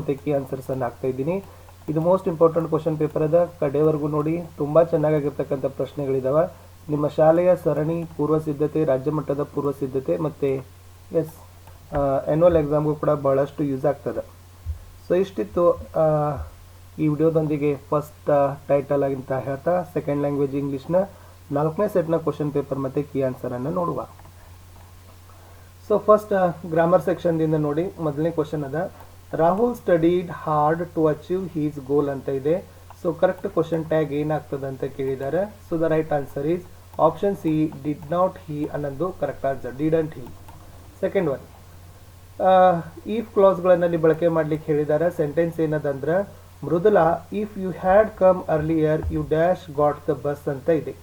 ಮತ್ತೆ ಆನ್ಸರ್ಸನ್ನು ಹಾಕ್ತಾ ಇದ್ದೀನಿ. ಇದು ಮೋಸ್ಟ್ ಇಂಪಾರ್ಟೆಂಟ್ ಕ್ವಶನ್ ಪೇಪರ್ ಅದ. ಕಡೆವರೆಗೂ ನೋಡಿ, ತುಂಬಾ ಚೆನ್ನಾಗಿರ್ತಕ್ಕಂಥ ಪ್ರಶ್ನೆಗಳಿದ್ದಾವೆ ನಿಮ್ಮ ಶಾಲೆಯ ಸರಣಿ ಪೂರ್ವ ಸಿದ್ಧತೆ ರಾಜ್ಯ ಮಟ್ಟದ ಪೂರ್ವ ಸಿದ್ಧತೆ ಮತ್ತೆ ಎಸ್ ಆ್ಯನ್ಯುವಲ್ ಎಕ್ಸಾಮ್ಗೂ ಕೂಡ ಬಹಳಷ್ಟು ಯೂಸ್ ಆಗ್ತದೆ. ಸೊ ಇಷ್ಟಿತ್ತು ಈ ವಿಡಿಯೋದೊಂದಿಗೆ ಫಸ್ಟ್ ಟೈಟಲ್ ಆಗಿಂತ ಹೇಳ್ತಾ ಸೆಕೆಂಡ್ ಲ್ಯಾಂಗ್ವೇಜ್ ಇಂಗ್ಲೀಷ್ನ ನಾಲ್ಕನೇ ಸೆಟ್ನ ಕ್ವಶನ್ ಪೇಪರ್ ಮತ್ತು ಕೀ ಆನ್ಸರನ್ನು ನೋಡುವ. ಸೊ ಫಸ್ಟ್ ಗ್ರಾಮರ್ ಸೆಕ್ಷನ್ದಿಂದ ನೋಡಿ, ಮೊದಲನೇ ಕ್ವಶನ್ ಅದ. Rahul studied hard to achieve his goal ಅಂತ ಇದೆ. ಸೊ ಕರೆಕ್ಟ್ ಕ್ವಶನ್ ಟ್ಯಾಗ್ ಏನಾಗ್ತದೆ ಅಂತ ಕೇಳಿದ್ದಾರೆ. So the right answer is option C did not he ಅನ್ನೋದು correct answer didn't he second one if ಕ್ಲಾಸ್ಗಳಲ್ಲಿ ಬಳಕೆ ಮಾಡ್ಲಿಕ್ಕೆ ಹೇಳಿದ್ದಾರೆ. Sentence ಏನದಂದ್ರೆ, Mridula if you had come earlier you dash got the bus ಅಂತ ಇದೆ.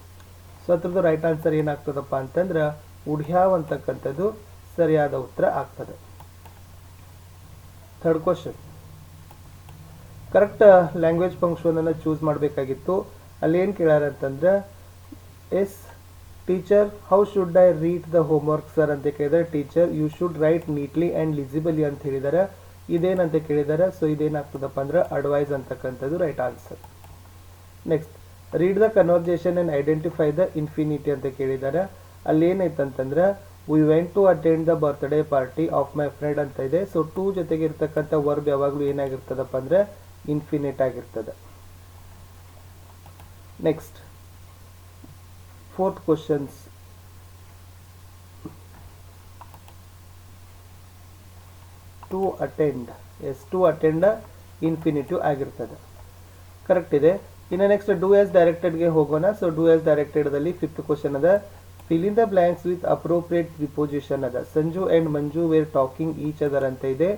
So ಅದ್ರದ್ದು ರೈಟ್ ಆನ್ಸರ್ ಏನಾಗ್ತದಪ್ಪ ಅಂತಂದ್ರೆ ಉಡ್ಯಾವ್ ಅಂತಕ್ಕಂಥದ್ದು ಸರಿಯಾದ ಉತ್ತರ ಆಗ್ತದೆ. Third question correct language function ಅನ್ನು ಚೂಸ್ ಮಾಡಬೇಕಾಗಿತ್ತು. ಅಲ್ಲಿ ಏನು ಕೇಳ್ಯಾರ ಅಂತಂದ್ರೆ, yes, teacher, how should I read the homework sir? ಅಂತ ಕೇಳಿದರೆ, teacher, you should write neatly and legibly ಅಂತ ಹೇಳಿದ್ದಾರೆ. ಇದೇನಂತ ಕೇಳಿದ್ದಾರೆ? ಸೊ, ಇದೇನಾಗ್ತದಪ್ಪ ಅಂದ್ರೆ, ಅಡ್ವೈಸ್ ಅಂತಕ್ಕಂಥದ್ದು right answer. Next read the conversation and identify the infinity ಅಂತ ಕೇಳಿದ್ದಾರೆ. ಅಲ್ಲಿ ಏನೈತಂತಂದ್ರೆ we went to attend the birthday party of my friend ಅಂತ ಇದೆ. ಸೊ ಟು ಜೊತೆಗೆ ಇರ್ತಕ್ಕಂಥ ವರ್ಬ್ ಯಾವಾಗಲೂ ಏನಾಗಿರ್ತದಪ್ಪ ಅಂದ್ರೆ ಇನ್ಫಿನಿಟ್ ಆಗಿರ್ತದೆ. Next fourth questions to attend is to attend infinitive ಆಗಿರ್ತದೆ. ಕರೆಕ್ಟ್ ಇದೆ. ಇನ್ನು ನೆಕ್ಸ್ಟ್ ಡೂ ಎಸ್ ಡೈರೆಕ್ಟೆಡ್ಗೆ ಹೋಗೋಣ. ಸೊ ಡೂ ಎಸ್ ಡೈರೆಕ್ಟೆಡ್ದಲ್ಲಿ ಫಿಫ್ತ್ ಕ್ವಶನ್ ಅದ. Fill in the blanks with appropriate preposition ಅದ Sanju and Manju were talking each other ಅಂತ ಇದೆ.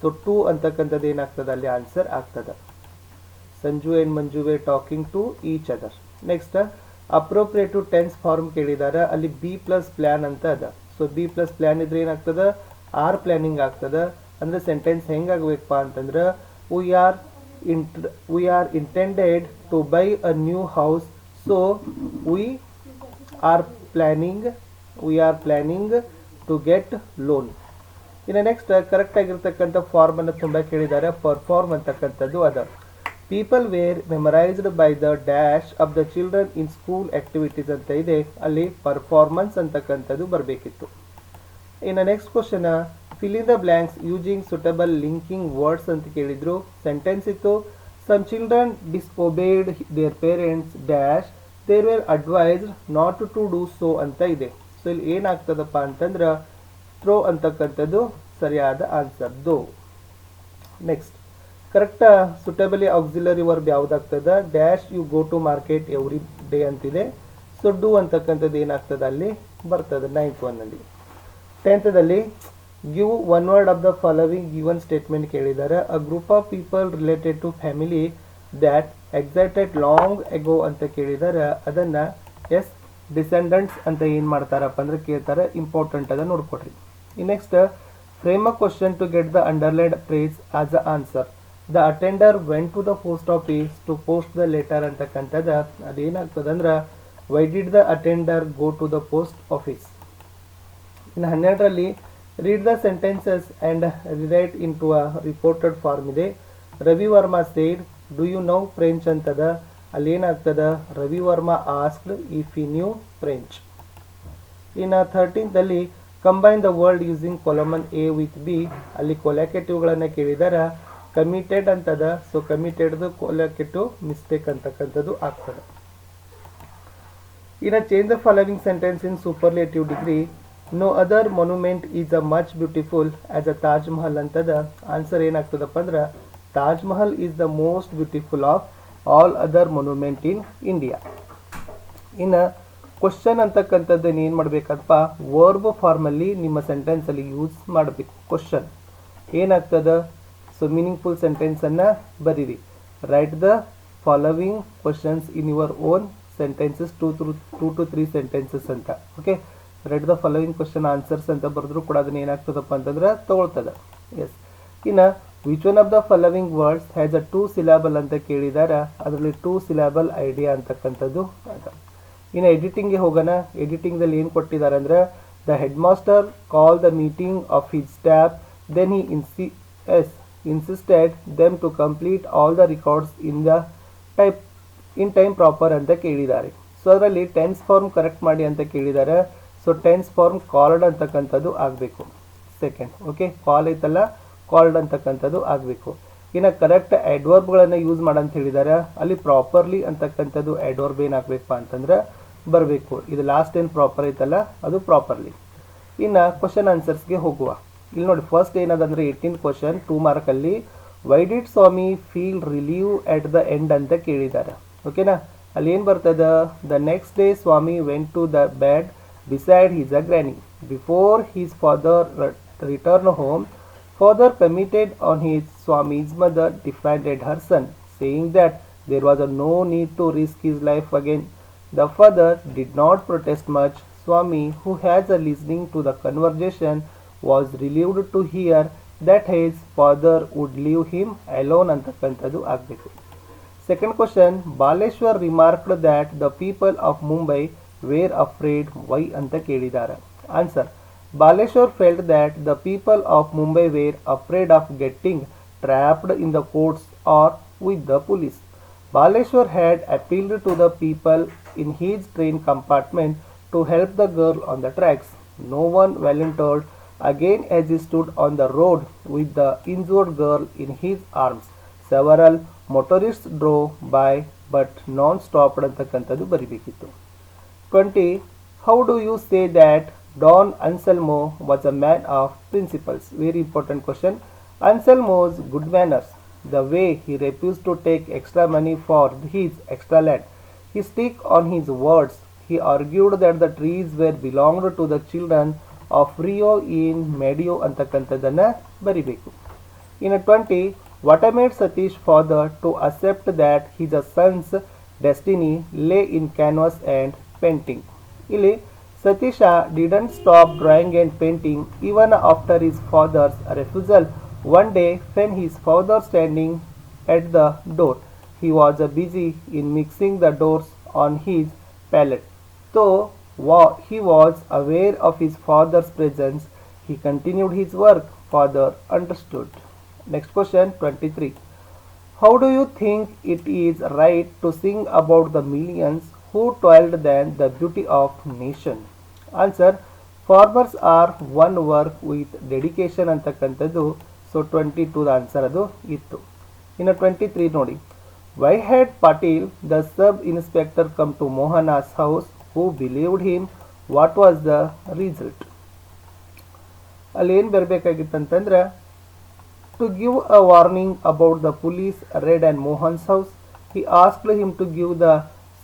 ಸೊ ಟು ಅಂತಕ್ಕಂಥದ್ದು ಏನಾಗ್ತದೆ ಅಲ್ಲಿ? ಆನ್ಸರ್ ಆಗ್ತದೆ. Sanju and Manju were talking to each other next to tense form ಕೇಳಿದಾರೆ. ಅಲ್ಲಿ B plus plan ಅಂತ ಅದ. ಸೊ ಬಿ ಪ್ಲಸ್ ಪ್ಲ್ಯಾನ್ ಇದ್ರೆ ಏನಾಗ್ತದ? ಆರ್ ಪ್ಲ್ಯಾನಿಂಗ್ ಆಗ್ತದ. ಅಂದರೆ ಸೆಂಟೆನ್ಸ್ ಹೆಂಗಾಗಬೇಕಪ್ಪ ಅಂತಂದ್ರೆ we are int we are intended to buy a new house so we are planning we are planning to get loan ಇನ್ನು next correct ಆಗಿರ್ತಕ್ಕಂಥ ಫಾರ್ಮ್ ಅನ್ನು ತುಂಬ ಕೇಳಿದ್ದಾರೆ. ಪರ್ಫಾರ್ಮ್ ಅಂತಕ್ಕಂಥದ್ದು ಅದ. People were memorised by the dash of the children in school activities ಅಂತ ಇದೆ. ಅಲ್ಲಿ ಪರ್ಫಾರ್ಮೆನ್ಸ್ ಅಂತಕ್ಕಂಥದ್ದು ಬರಬೇಕಿತ್ತು. ಇನ್ನು next question fill in the blanks using suitable linking words ಅಂತ ಕೇಳಿದರು. ಸೆಂಟೆನ್ಸ್ ಇತ್ತು. Some children disobeyed their parents dash there were advised not to do so ಅಂತ ಇದೆ. ಸೊ ಇಲ್ಲಿ ಏನಾಗ್ತದಪ್ಪ ಅಂತಂದ್ರೆ ಥ್ರೋ ಅಂತಕ್ಕಂಥದ್ದು ಸರಿಯಾದ answer next correct suitably auxiliary verb ಯಾವ್ದಾಗ್ತದ? Dash you go to market every day ಅಂತಿದೆ. ಸೊ ಡೂ ಅಂತಕ್ಕಂಥದ್ದು ಏನಾಗ್ತದೆ ಅಲ್ಲಿ? ಬರ್ತದೆ ನೈನ್ತ್ ಒನ್ನಲ್ಲಿ ಟೆಂತ್ದಲ್ಲಿ give one word of the following given statement ಕೇಳಿದ್ದಾರೆ a group of people related to family that excited long ago ಅಂತ ಕೇಳಿದರೆ ಅದನ್ನ ಎಸ್ ಡಿಸೆಂಡೆಂಟ್ಸ್ ಅಂತ ಏನು ಮಾಡ್ತಾರಪ್ಪ ಅಂದ್ರೆ ಕೇಳ್ತಾರೆ ಇಂಪಾರ್ಟೆಂಟ್ ಅದ ನೋಡ್ಕೊಡ್ರಿ next frame a question to get the underlined phrase as a answer the attender went to the post office to post the letter ಅಂತಕ್ಕಂಥದ್ದು, ಅದೇನಾಗ್ತದೆ ಅಂದ್ರೆ why did the attender go to the post office ಇನ್ನು ಹನ್ನೆರಡರಲ್ಲಿ read the sentences and rewrite into a reported form ಇದೆ. Ravi Varma said do you know French ಅಂತದ ಅಲ್ಲಿ ಏನಾಗ್ತದ Ravi Varma asked if you knew French ಇನ್ನು ಥರ್ಟೀನ್ತಲ್ಲಿ combine the world using column A with B ಅಲ್ಲಿ ಕೊಲಾಕೆಟಿವ್ಗಳನ್ನು ಕೇಳಿದಾರ. Committed ಅಂತದ so ಕಮಿಟೆಡ್ದು ಕೊಲಾಕೆಟಿವ್ ಮಿಸ್ಟೇಕ್ ಅಂತಕ್ಕಂಥದ್ದು ಆಗ್ತದೆ. ಇನ್ನು change the following sentence in superlative degree no other monument is a much beautiful as a Taj Mahal ಅಂತದ ಆನ್ಸರ್ ಏನಾಗ್ತದಪ್ಪ ಅಂದ್ರೆ Taj Mahal is the most beautiful of all other monument in India ಇನ್ನು question ಅಂತಕ್ಕಂಥದ್ದು ಏನು ಮಾಡಬೇಕಪ್ಪ verb ಫಾರ್ಮಲ್ಲಿ ನಿಮ್ಮ ಸೆಂಟೆನ್ಸಲ್ಲಿ ಯೂಸ್ ಮಾಡಬೇಕು. ಕ್ವಶನ್ ಏನಾಗ್ತದೆ? ಸೊ ಮೀನಿಂಗ್ಫುಲ್ ಸೆಂಟೆನ್ಸನ್ನು ಬರೀರಿ. Write the following questions in your own sentences two through two to three sentences ಅಂತ. Okay write the following question answers ಅಂತ ಬರೆದ್ರು ಕೂಡ ಅದನ್ನ ಏನಾಗ್ತದಪ್ಪ ಅಂತಂದ್ರೆ ತಗೊಳ್ತದೆ. ಎಸ್ ಇನ್ನು which one of the following words has a two syllable ಅಂತ ಕೇಳಿದಾರ? ಅದರಲ್ಲಿ ಟೂ ಸಿಲಾಬಲ್ ಐಡಿಯಾ ಅಂತಕ್ಕಂಥದ್ದು ಅದ. ಇನ್ನು ಎಡಿಟಿಂಗ್ಗೆ ಹೋಗೋಣ. ಎಡಿಟಿಂಗ್ದಲ್ಲಿ ಏನು ಕೊಟ್ಟಿದ್ದಾರೆ ಅಂದ್ರೆ the head master call the meeting of his staff then he insi is insisted them to complete all the records in the type in time proper ಅಂತ ಕೇಳಿದ್ದಾರೆ ಸೊ ಅದರಲ್ಲಿ ಟೆನ್ಸ್ ಫಾರ್ಮ್ ಕರೆಕ್ಟ್ ಮಾಡಿ ಅಂತ ಕೇಳಿದ್ದಾರೆ ಸೊ ಟೆನ್ಸ್ ಫಾರ್ಮ್ ಕಾಲ್ಡ್ ಅಂತಕ್ಕಂಥದ್ದು ಆಗಬೇಕು. Second okay call ಐತಲ್ಲ? Called ಅಂತಕ್ಕಂಥದ್ದು ಆಗಬೇಕು. ಇನ್ನು ಕರೆಕ್ಟ್ ಎಡ್ವರ್ಬ್ಗಳನ್ನು ಯೂಸ್ ಮಾಡಂತ ಹೇಳಿದ್ದಾರೆ ಅಲ್ಲಿ ಪ್ರಾಪರ್ಲಿ ಅಂತಕ್ಕಂಥದ್ದು ಎಡ್ವರ್ಬ್ ಏನಾಗಬೇಕಪ್ಪ ಅಂತಂದ್ರೆ ಬರಬೇಕು. ಇದು ಲಾಸ್ಟ್ ಏನು ಪ್ರಾಪರ್ ಐತಲ್ಲ, ಅದು ಪ್ರಾಪರ್ಲಿ ಇನ್ನು ಕ್ವಶನ್ ಆನ್ಸರ್ಸ್ಗೆ ಹೋಗುವ. ಇಲ್ಲಿ ನೋಡಿ ಫಸ್ಟ್ ಏನದಂದ್ರೆ eighteen question two ಮಾರ್ಕಲ್ಲಿ why did Swami feel relieve at the end ಅಂತ ಕೇಳಿದ್ದಾರೆ ಓಕೆನಾ ಅಲ್ಲಿ ಏನು ಬರ್ತದ? The next day Swami went to the bed beside his a granny before his father return home father committed on his Swami's mother defended her son saying that there was a no need to risk his life again. The father did not protest much. Swami, who has a listening to the conversation, was relieved to hear that his father would leave him alone ಅಂತಕ್ಕಂಥದ್ದು ಆಗಬೇಕು second question Baleshwar remarked that the people of Mumbai were afraid why ಅಂತ ಕೇಳಿದ್ದಾರೆ answer Baleshwar felt that the people of Mumbai were afraid of getting trapped in the courts or with the police. Baleshwar had appealed to the people in his train compartment to help the girl on the tracks. No one volunteered again as he stood on the road with the injured girl in his arms. Several motorists drove by but none stopped ಅಂತಕ್ಕಂಥದ್ದು ಬರಿಬೇಕಿತ್ತು twenty how do you say that Don Anselmo was a man of principles very important question Anselmo's good manners, the way he refused to take extra money for his extra land, he stick on his words. He argued that the trees were belonged to the children of Rio in Medio ಅಂತಕ್ಕಂಥದ್ದನ್ನ ಬರಿಬೇಕು ಇನ್ನು twenty what made Satish father to accept that his son's destiny lay in canvas and painting ಇಲ್ಲಿ Satisha didn't stop drawing and painting even after his father's refusal. One day, when his father standing at the door, he was busy in mixing the doors on his palette. Though he was aware of his father's presence, he continued his work. Father understood. Next question 23. How do you think it is right to sing about the millions who toiled than the beauty of nation? Answer, Farmers are one work with dedication ಅಂತಕ್ಕಂಥದ್ದು so twenty ಟೂದ answer ಅದು ಇತ್ತು ಇನ್ನು twenty three ನೋಡಿ why had Patil the sub inspector come to Mohana's house who believed him what was the result ಅಲ್ಲಿ ಏನು ಬರಬೇಕಾಗಿತ್ತಂತಂದ್ರೆ to give a warning about the police raid and Mohan's house he asked him to give the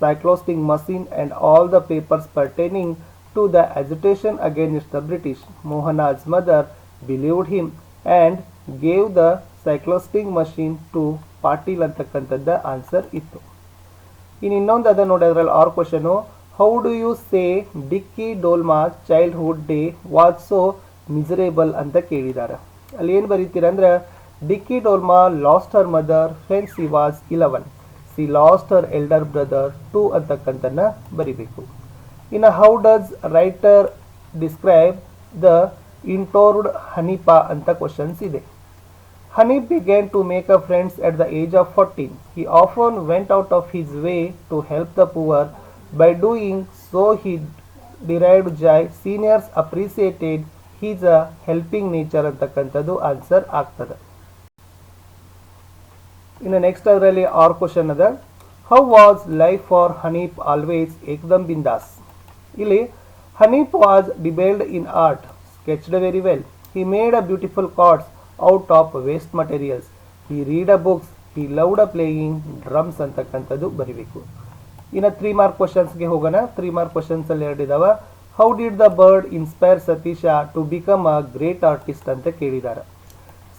cyclosting machine and all the papers pertaining to the agitation against the British. Mohana's mother believed him and gave the cyclosting machine to Patil ಅಂತಕ್ಕಂಥದ್ದ answer ಇತ್ತು ಇನ್ನು ಇನ್ನೊಂದು ಅದ ನೋಡಿ ಅದ್ರಲ್ಲಿ R question how do you say Dicky Dolma childhood day was so miserable ಅಂತ ಕೇಳಿದ್ದಾರೆ ಅಲ್ಲಿ ಏನು ಬರೀತೀರ ಅಂದ್ರೆ Dicky Dolma lost her mother when she was eleven she lost her elder brother too ಅಂತಕ್ಕಂಥನ್ನ ಬರಿಬೇಕು ಇನ್ನು how does writer describe the ಇಂಟೋರ್ಡ್ Hanifa ಅಂತ questions ಇದೆ Hanif began to make a friends at the age of 14. He often went out of his way to help the poor. By doing so, he derived joy. Seniors appreciated his uh, helping nature ಅಂತಕ್ಕಂಥದ್ದು answer ಆಗ್ತದೆ ಇನ್ನು next ಅದರಲ್ಲಿ R question ಅದ how was life for Haneef always ಏಕ್ದಮ್ ಬಿಂದಾಸ್ ಇಲ್ಲಿ Haneef was dabbled in art sketched very well he made a beautiful cards out of waste materials he read a books he loved a playing drums ಅಂತಕ್ಕಂಥದ್ದು ಬರಿಬೇಕು. ಇನ್ನು three mark ಕ್ವಶನ್ಸ್ಗೆ ಹೋಗೋಣ. Three mark questions ಅಲ್ಲಿ ಎರಡಿದಾವ how did the bird inspire Satisha to become a great artist ಅಂತ ಕೇಳಿದ್ದಾರೆ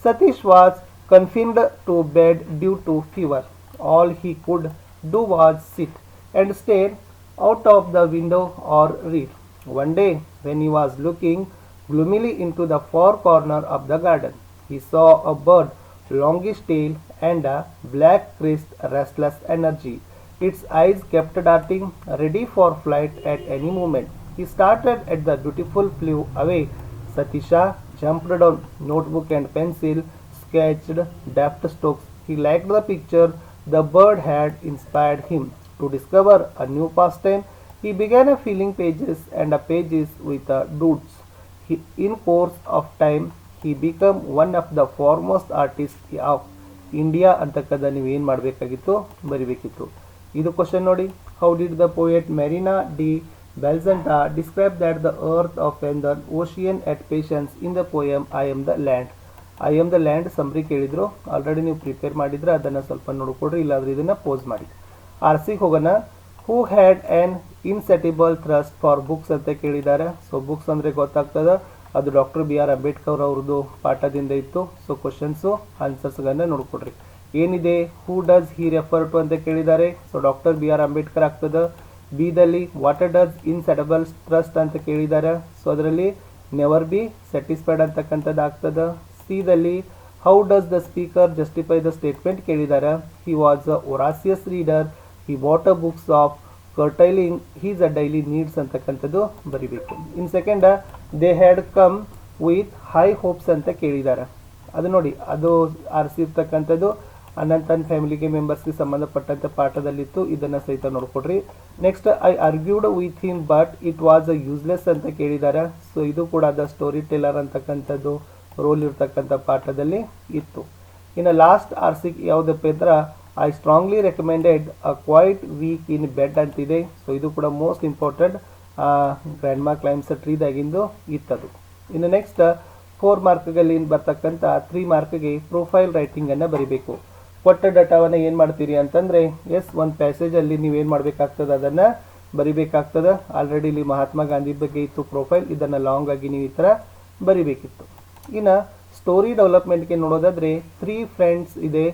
Satish was confined to bed due to fever. All he could do was sit and stare out of the window or read. One day, when he was looking gloomily into the far corner of the garden, he saw a bird, longish tail, and a black crest, restless energy. Its eyes kept darting, ready for flight at any moment. He started at the beautiful flew away. Satisha jumped on notebook and pencil sketched deft strokes. He liked the picture the bird had inspired him. To discover a new pastime, he began a filling pages and a pages with uh, doodles. He, in course of time, he became one of the foremost artists of India ಅಂತಕ್ಕಂಥ ನೀವು ಏನು ಮಾಡಬೇಕಾಗಿತ್ತು ಬರಿಬೇಕಿತ್ತು ಇದು question ನೋಡಿ how did the poet Marina de Belsanta describe that the earth of and the ocean at patience in the poem I am the land I am the land ಸಂಬ್ರಿ ಕೇಳಿದ್ರು. Already ನೀವು prepare ಮಾಡಿದ್ರೆ ಅದನ್ನು ಸ್ವಲ್ಪ ನೋಡ್ಕೊಡ್ರಿ ಇಲ್ಲಾಂದ್ರೆ ಇದನ್ನು pose ಮಾಡಿ. R ಸಿಗೆ ಹೋಗೋಣ. Who had an insatiable thirst for books ಅಂತ ಕೇಳಿದ್ದಾರೆ. ಸೊ ಬುಕ್ಸ್ ಅಂದರೆ ಗೊತ್ತಾಗ್ತದೆ. ಅದು ಡಾಕ್ಟರ್ ಬಿ ಆರ್ ಅಂಬೇಡ್ಕರ್ ಅವ್ರದ್ದು ಪಾಠದಿಂದ ಇತ್ತು. ಸೊ ಕ್ವಶನ್ಸು ಆನ್ಸರ್ಸ್ಗಳನ್ನ ನೋಡ್ಕೊಡ್ರಿ ಏನಿದೆ? Who does he refer to ಅಂತ ಕೇಳಿದ್ದಾರೆ. So doctor B R Ambedkar ಆಗ್ತದೆ. ಬಿದಲ್ಲಿ ವಾಟರ್ ಡಸ್ ಇನ್ಸೆಟಬಲ್ ಟ್ರಸ್ಟ್ ಅಂತ ಕೇಳಿದ್ದಾರೆ. ಸೊ ಅದರಲ್ಲಿ ನೆವರ್ ಬಿ ಸ್ಯಾಟಿಸ್ಫೈಡ್ ಅಂತಕ್ಕಂಥದ್ದು ಆಗ್ತದೆ. ಸಿದಲ್ಲಿ how does the speaker justify the statement ಕೇಳಿದ್ದಾರೆ he was a voracious reader he bought a books of curtailing his a daily needs ಅಂತಕ್ಕಂಥದ್ದು ಬರಿಬೇಕು. In second they had come with high hopes ಅಂತ ಕೇಳಿದ್ದಾರೆ ಅದು ನೋಡಿ, ಅದು ಆರಿಸಿರ್ತಕ್ಕಂಥದ್ದು ಅನಂತನ್ ಫ್ಯಾಮಿಲಿಗೆ ಮೆಂಬರ್ಸ್ಗೆ ಸಂಬಂಧಪಟ್ಟಂಥ ಪಾಠದಲ್ಲಿತ್ತು. ಇದನ್ನು ಸಹಿತ ನೋಡ್ಕೊಡ್ರಿ. Next I argued with him but it was a useless ಅಂತ ಕೇಳಿದ್ದಾರೆ ಸೊ ಇದು ಕೂಡ ದ ಸ್ಟೋರಿ ಟೆಲ್ಲರ್ ಅಂತಕ್ಕಂಥದ್ದು. ರೋಲ್ ಇರ್ತಕ್ಕಂಥ ಪಾಠದಲ್ಲಿ ಇತ್ತು. ಇನ್ನು ಲಾಸ್ಟ್ ಆರ್ ಸಿ ಯಾವುದಪ್ಪ ಅಂದ್ರೆ I strongly recommended a quiet week in bed ಅಂತಿದೆ. ಸೊ ಇದು ಕೂಡ most important grand mark claims ಟ್ರೀದಾಗಿಂದು ಇತ್ತದು. ಇನ್ನು ನೆಕ್ಸ್ಟ್ ಫೋರ್ ಮಾರ್ಕ್ಗಳಲ್ಲಿ ಬರ್ತಕ್ಕಂಥ ತ್ರೀ ಮಾರ್ಕ್ಗೆ ಪ್ರೊಫೈಲ್ ರೈಟಿಂಗನ್ನು ಬರಿಬೇಕು. ಕೊಟ್ಟ ಡಾಟಾವನ್ನು ಏನು ಮಾಡ್ತೀರಿ ಅಂತಂದರೆ ಎಸ್ ಒಂದು ಪ್ಯಾಸೇಜಲ್ಲಿ ನೀವೇನು ಮಾಡಬೇಕಾಗ್ತದೆ? ಅದನ್ನು ಬರಿಬೇಕಾಗ್ತದೆ. ಆಲ್ರೆಡಿ ಇಲ್ಲಿ ಮಹಾತ್ಮ ಗಾಂಧಿ ಬಗ್ಗೆ ಇತ್ತು ಪ್ರೊಫೈಲ್ ಇದನ್ನು ಲಾಂಗ್ ಆಗಿ ನೀವು ಈ ಥರ ಬರಿಬೇಕಿತ್ತು. ಇನ್ನು ಸ್ಟೋರಿ ಡೆವಲಪ್ಮೆಂಟ್ಗೆ ನೋಡೋದಾದ್ರೆ ತ್ರೀ ಫ್ರೆಂಡ್ಸ್ ಇದೆ.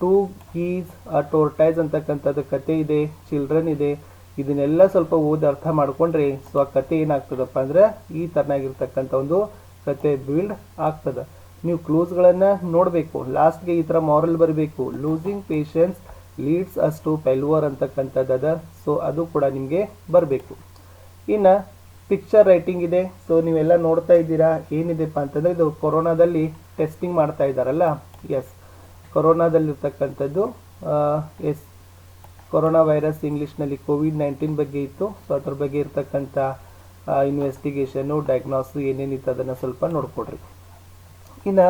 ಟೂ ಕೀಸ್ ಆ ಟೋರ್ಟೈಸ್ ಅಂತಕ್ಕಂಥದ್ದು ಕತೆ ಇದೆ. ಚಿಲ್ಡ್ರನ್ ಇದೆ. ಇದನ್ನೆಲ್ಲ ಸ್ವಲ್ಪ ಓದಿ ಅರ್ಥ ಮಾಡಿಕೊಂಡ್ರೆ ಸೊ ಆ ಕತೆ ಏನಾಗ್ತದಪ್ಪ ಅಂದ್ರೆ ಈ ಥರನಾಗಿರ್ತಕ್ಕಂಥ ಒಂದು ಕತೆ ಬಿಲ್ಡ್ ಆಗ್ತದೆ. ನೀವು ಕ್ಲೂಸ್ಗಳನ್ನು ನೋಡಬೇಕು. ಲಾಸ್ಟ್ಗೆ ಈ ಥರ ಮಾರಲ್ ಬರಬೇಕು. ಲೂಸಿಂಗ್ ಪೇಷನ್ಸ್ ಲೀಡ್ಸ್ ಅಷ್ಟು ಪೆಲ್ವರ್ ಅದ ಸೊ ಅದು ಕೂಡ ನಿಮಗೆ ಬರಬೇಕು. ಇನ್ನು ಪಿಕ್ಚರ್ ರೈಟಿಂಗ್ ಇದೆ. ಸೊ ನೀವೆಲ್ಲ ನೋಡ್ತಾ ಇದ್ದೀರಾ, ಏನಿದೆಪ್ಪ ಅಂತಂದರೆ ಇದು ಕೊರೋನಾದಲ್ಲಿ ಟೆಸ್ಟಿಂಗ್ ಮಾಡ್ತಾ ಇದ್ದಾರಲ್ಲ? ಎಸ್ ಕೊರೋನಾದಲ್ಲಿರ್ತಕ್ಕಂಥದ್ದು ಎಸ್ ಕೊರೋನಾ ವೈರಸ್ ಇಂಗ್ಲೀಷ್ನಲ್ಲಿ ಕೋವಿಡ್ ನೈನ್ಟೀನ್ ಬಗ್ಗೆ ಇತ್ತು. ಸೊ ಅದ್ರ ಬಗ್ಗೆ ಇರ್ತಕ್ಕಂಥ ಇನ್ವೆಸ್ಟಿಗೇಷನು ಡಯಾಗ್ನಾಸು ಏನೇನಿತ್ತು ಅದನ್ನು ಸ್ವಲ್ಪ ನೋಡ್ಕೊಡ್ರಿ. ಇನ್ನು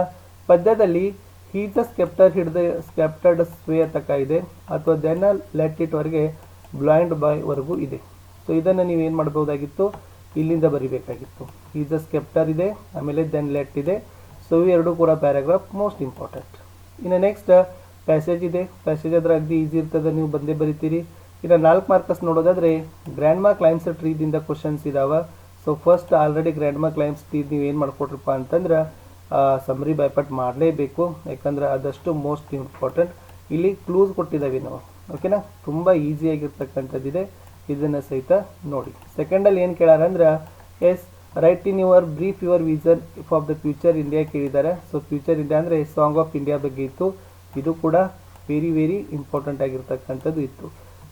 ಪದ್ಯದಲ್ಲಿ ಹೀತ ಸ್ಕೆಪ್ಟರ್ ಹಿಡ್ದ ಸ್ಕೆಪ್ಟರ್ಡ್ ಸ್ವೇ ತಕ ಇದೆ. ಅಥವಾ ದೆನ್ ಲೆಟ್ ಇಟ್ವರೆಗೆ ಬ್ಲೈಂಡ್ ಬಾಯ್ ವರೆಗೂ ಇದೆ. ಸೊ ಇದನ್ನು ನೀವು ಏನು ಮಾಡ್ಬೋದಾಗಿತ್ತು ಇಲ್ಲಿಂದ ಬರಿಬೇಕಾಗಿತ್ತು. ಈಸ್ ಸ್ಕೆಪ್ಟರ್ ಇದೆ, ಆಮೇಲೆ ದೆನ್ ಲೆಟ್ ಇದೆ. ಸೊ ಇವೆರಡೂ ಕೂಡ ಪ್ಯಾರಾಗ್ರಾಫ್ ಮೋಸ್ಟ್ ಇಂಪಾರ್ಟೆಂಟ್ ಇನ್ನು ನೆಕ್ಸ್ಟ್ ಪ್ಯಾಸೇಜ್ ಇದೆ. ಪ್ಯಾಸೇಜ್ ಅದರ ಅಗದಿ ಈಸಿ ಇರ್ತದೆ, ನೀವು ಬಂದೇ ಬರಿತೀರಿ. ಇನ್ನು ನಾಲ್ಕು ಮಾರ್ಕಸ್ ನೋಡೋದಾದರೆ ಗ್ರ್ಯಾಂಡ್ ಮಾರ್ಕ್ ಲೈಮ್ಸ್ ಟ್ರೀದಿಂದ ಕ್ವಶನ್ಸ್ ಇದಾವೆ. So first already grand mark claims tree ನೀವು ಏನು ಮಾಡ್ಕೊಟ್ರಪ್ಪ ಅಂತಂದ್ರೆ ಸಮರಿ ಬೈಪಟ್ ಮಾಡಲೇಬೇಕು. ಯಾಕಂದ್ರೆ ಅದಷ್ಟು ಮೋಸ್ಟ್ ಇಂಪಾರ್ಟೆಂಟ್ ಇಲ್ಲಿ ಕ್ಲೂಸ್ ಕೊಟ್ಟಿದ್ದಾವೆ ನಾವು. ಓಕೆನಾ ತುಂಬ ಈಸಿಯಾಗಿರ್ತಕ್ಕಂಥದ್ದಿದೆ ಇದನ್ನು ಸಹಿತ ನೋಡಿ. ಸೆಕೆಂಡಲ್ಲಿ ಏನು ಕೇಳಾರ ಅಂದ್ರೆ essay write in your brief your vision for the future India ಕೇಳಿದ್ದಾರೆ ಸೊ ಫ್ಯೂಚರ್ ಇಂಡಿಯಾ ಅಂದರೆ ಸಾಂಗ್ ಆಫ್ ಇಂಡಿಯಾ ಬಗ್ಗೆ ಇತ್ತು. ಇದು ಕೂಡ ವೆರಿ ವೆರಿ ಇಂಪಾರ್ಟೆಂಟ್ ಆಗಿರ್ತಕ್ಕಂಥದ್ದು ಇತ್ತು.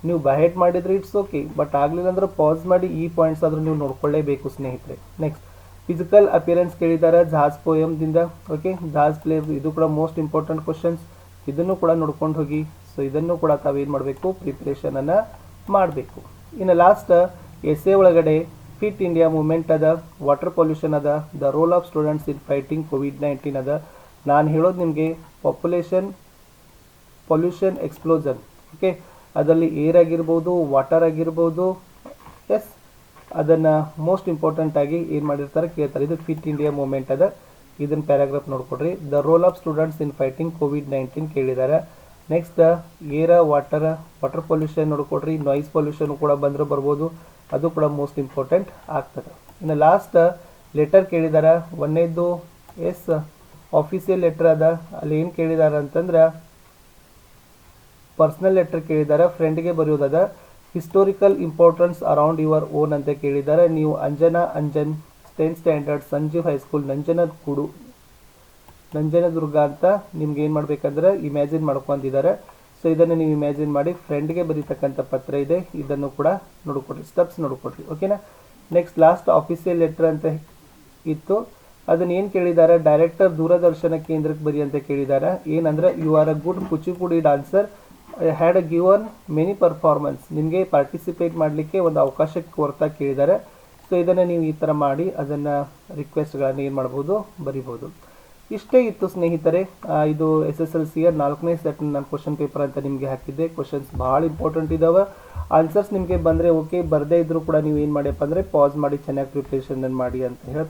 ನೀವು ಬಹೆಟ್ ಮಾಡಿದರೆ ಇಟ್ಸ್ ಓಕೆ ಬಟ್ ಆಗಲಿಲ್ಲ ಅಂದ್ರೆ ಪಾಸ್ ಮಾಡಿ ಈ ಪಾಯಿಂಟ್ಸ್ ಆದರೂ ನೀವು ನೋಡ್ಕೊಳ್ಳೇಬೇಕು ಸ್ನೇಹಿತರೆ. ನೆಕ್ಸ್ಟ್ ಫಿಸಿಕಲ್ ಅಪಿಯರೆನ್ಸ್ ಕೇಳಿದ್ದಾರೆ ಜಾಜ್ ಪೋಯಮ್ದಿಂದ ಓಕೆ ಜಾಜ್ ಪ್ಲೇ ಇದು ಕೂಡ ಮೋಸ್ಟ್ ಇಂಪಾರ್ಟೆಂಟ್ ಕ್ವಶನ್ಸ್ ಇದನ್ನು ಕೂಡ ನೋಡ್ಕೊಂಡು ಹೋಗಿ. ಸೊ ಇದನ್ನು ಕೂಡ ತಾವೇನು ಮಾಡಬೇಕು? ಪ್ರಿಪ್ರೇಷನನ್ನು ಮಾಡಬೇಕು. ಇನ್ನು ಲಾಸ್ಟ್ ಎಸ್ಎ ಒಳಗಡೆ ಫಿಟ್ ಇಂಡಿಯಾ ಮೂಮೆಂಟ್ ಅದ ವಾಟರ್ ಪೊಲ್ಯೂಷನ್ ಅದ the role of students in fighting COVID nineteen ಅದ. ನಾನು ಹೇಳೋದು ನಿಮಗೆ ಪಾಪ್ಯುಲೇಷನ್ ಪೊಲ್ಯೂಷನ್ ಎಕ್ಸ್ಪ್ಲೋಸನ್ ಓಕೆ ಅದರಲ್ಲಿ ಏರ್ ಆಗಿರ್ಬೋದು ವಾಟರ್ ಆಗಿರ್ಬೋದು ಎಸ್ ಅದನ್ನು ಮೋಸ್ಟ್ ಇಂಪಾರ್ಟೆಂಟ್ ಆಗಿ ಏನು ಮಾಡಿರ್ತಾರೆ ಕೇಳ್ತಾರೆ. ಇದು ಫಿಟ್ ಇಂಡಿಯಾ ಮೂಮೆಂಟ್ ಅದ. ಇದನ್ನ ಪ್ಯಾರಾಗ್ರಾಫ್ ನೋಡ್ಕೊಡ್ರಿ. The role of students in fighting Covid nineteen ಕೇಳಿದ್ದಾರೆ next air water water pollution ನೋಡ್ಕೊಡ್ರಿ ನಾಯ್ಸ್ ಪೊಲ್ಯೂಷನ್ ಕೂಡ ಬಂದ್ರೆ ಬರ್ಬೋದು. ಅದು ಕೂಡ ಮೋಸ್ಟ್ ಇಂಪಾರ್ಟೆಂಟ್ ಆಗ್ತದೆ. ಇನ್ನು ಲಾಸ್ಟ್ ಲೆಟರ್ ಕೇಳಿದಾರ. ಒಂದೇದು ಎಸ್ ಆಫೀಸಿಯಲ್ ಲೆಟರ್ ಅದ. ಅಲ್ಲಿ ಏನು ಕೇಳಿದಾರ ಅಂತಂದ್ರೆ ಪರ್ಸ್ನಲ್ ಲೆಟರ್ ಕೇಳಿದಾರ. ಫ್ರೆಂಡ್ಗೆ ಬರೆಯೋದದ historical importance around your own ಅಂತ ಕೇಳಿದ್ದಾರೆ ನೀವು Anjana Anjan tenth standard Sanjeev high school ನಂಜನದ ಕೂಡು ನಂಜನದುರ್ಗ ಅಂತ ನಿಮ್ಗೆ ಏನು ಮಾಡ್ಬೇಕಂದ್ರೆ ಇಮ್ಯಾಜಿನ್ ಮಾಡ್ಕೊಂಡಿದ್ದಾರೆ ಸೊ ಇದನ್ನು ನೀವು ಇಮ್ಯಾಜಿನ್ ಮಾಡಿ ಫ್ರೆಂಡ್ಗೆ ಬರೀತಕ್ಕಂಥ ಪತ್ರ ಇದೆ. ಇದನ್ನು ಕೂಡ ನೋಡ್ಕೊಡ್ರಿ ಸ್ಟೆಪ್ಸ್ ನೋಡಿಕೊಡ್ರಿ ಓಕೆನಾ ನೆಕ್ಸ್ಟ್ ಲಾಸ್ಟ್ ಆಫೀಸಿಯಲ್ ಲೆಟರ್ ಅಂತ ಇತ್ತು. ಅದನ್ನ ಏನು ಕೇಳಿದ್ದಾರೆ ಡೈರೆಕ್ಟರ್ ದೂರದರ್ಶನ ಕೇಂದ್ರಕ್ಕೆ ಬರಿ ಅಂತ ಕೇಳಿದ್ದಾರೆ ಏನಂದ್ರೆ you are a good Kuchipudi dancer had a given many performance ನಿಮಗೆ ಪಾರ್ಟಿಸಿಪೇಟ್ ಮಾಡಲಿಕ್ಕೆ ಒಂದು ಅವಕಾಶಕ್ಕೆ ಕೊರ್ತಾ ಕೇಳಿದ್ದಾರೆ ಸೊ ಇದನ್ನು ನೀವು ಈ ಥರ ಮಾಡಿ, ಅದನ್ನು ರಿಕ್ವೆಸ್ಟ್ಗಳನ್ನು ಏನು ಮಾಡ್ಬೋದು? ಬರಿಬೋದು. ಇಷ್ಟೇ ಇತ್ತು ಸ್ನೇಹಿತರೆ. ಇದು ಎಸ್ ಎಸ್ ಎಲ್ ಸಿಯ ನಾಲ್ಕನೇ ಸೆಟ್ ನಾನು ಕ್ವಶನ್ ಪೇಪರ್ ಅಂತ ನಿಮಗೆ ಹಾಕಿದ್ದೆ. ಕ್ವಶನ್ಸ್ ಭಾಳ ಇಂಪಾರ್ಟೆಂಟ್ ಇದ್ದಾವೆ ಆನ್ಸರ್ಸ್ ನಿಮಗೆ ಬಂದರೆ ಓಕೆ ಬರದೇ ಇದ್ದರೂ ಕೂಡ ನೀವು ಏನು ಮಾಡಿಯಪ್ಪ ಅಂದರೆ ಪಾಸ್ ಮಾಡಿ ಚೆನ್ನಾಗಿ ಪ್ರಿಪ್ರೇಷನ್ ಮಾಡಿ ಅಂತ ಹೇಳ್ತಾ